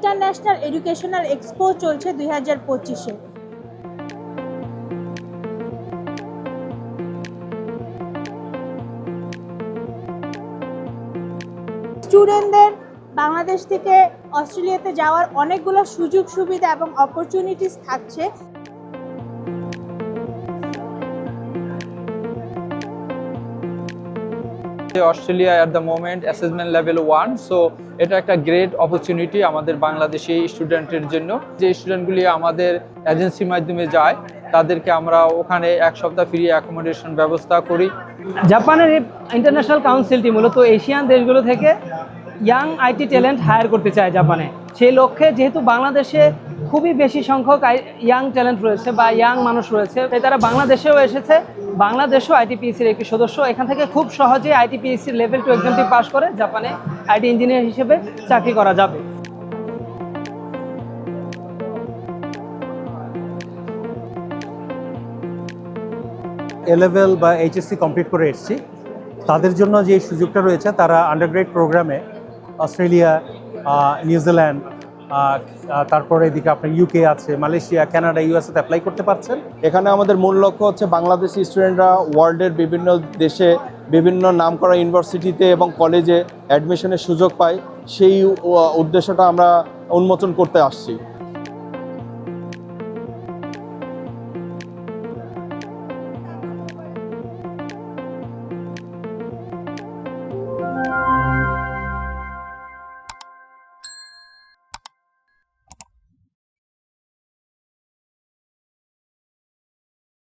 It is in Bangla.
ইন্টারন্যাশনাল এডুকেশনাল এক্সপো চলছে দুই হাজার পঁচিশে। স্টুডেন্টদের বাংলাদেশ থেকে অস্ট্রেলিয়াতে যাওয়ার অনেকগুলো সুযোগ সুবিধা এবং অপরচুনিটিস থাকছে। Australia at the moment assessment level one so এটা একটা গ্রেট অপরচুনিটি আমাদের বাংলাদেশি স্টুডেন্টের জন্য। যে স্টুডেন্টগুলি আমাদের এজেন্সির মাধ্যমে যায়, তাদেরকে আমরা ওখানে এক সপ্তাহ ফ্রি অ্যাকোমোডেশন ব্যবস্থা করি। জাপানের ইন্টারন্যাশনাল কাউন্সিলটি মূলত এশিয়ান দেশগুলো থেকে ইয়াং আইটি ট্যালেন্ট হায়ার করতে চায় জাপানে। সেই লক্ষ্যে যেহেতু বাংলাদেশে খুবই বেশি সংখ্যক ইয়াং ট্যালেন্ট রয়েছে বা ইয়াং মানুষ রয়েছে। তাই তারা বাংলাদেশেও এসেছে। বাংলাদেশও আইটিপিএসির একটি সদস্য। এখান থেকে খুব সহজে আইটিপিএসির লেভেল টু এক্সামটি পাস করে জাপানে আইটি ইঞ্জিনিয়ার হিসেবে চাকরি করা যাবে। এ লেভেল বা এইচএসসি কমপ্লিট করে এসেছি। তাদের জন্য যে সুযোগটা রয়েছে, তারা আন্ডারগ্রেড প্রোগ্রামে অস্ট্রেলিয়া নিউজিল্যান্ড তারপরে এদিকে আপনার ইউকে আছে, মালয়েশিয়া, কানাডা ইউএসএতে অ্যাপ্লাই করতে পারছেন? এখানে আমাদের মূল লক্ষ্য হচ্ছে বাংলাদেশি স্টুডেন্টরা ওয়ার্ল্ডের বিভিন্ন দেশে বিভিন্ন নামকরা ইউনিভার্সিটিতে এবং কলেজে অ্যাডমিশনের সুযোগ পায়। সেই উদ্দেশ্যটা আমরা উন্মোচন করতে আসছি।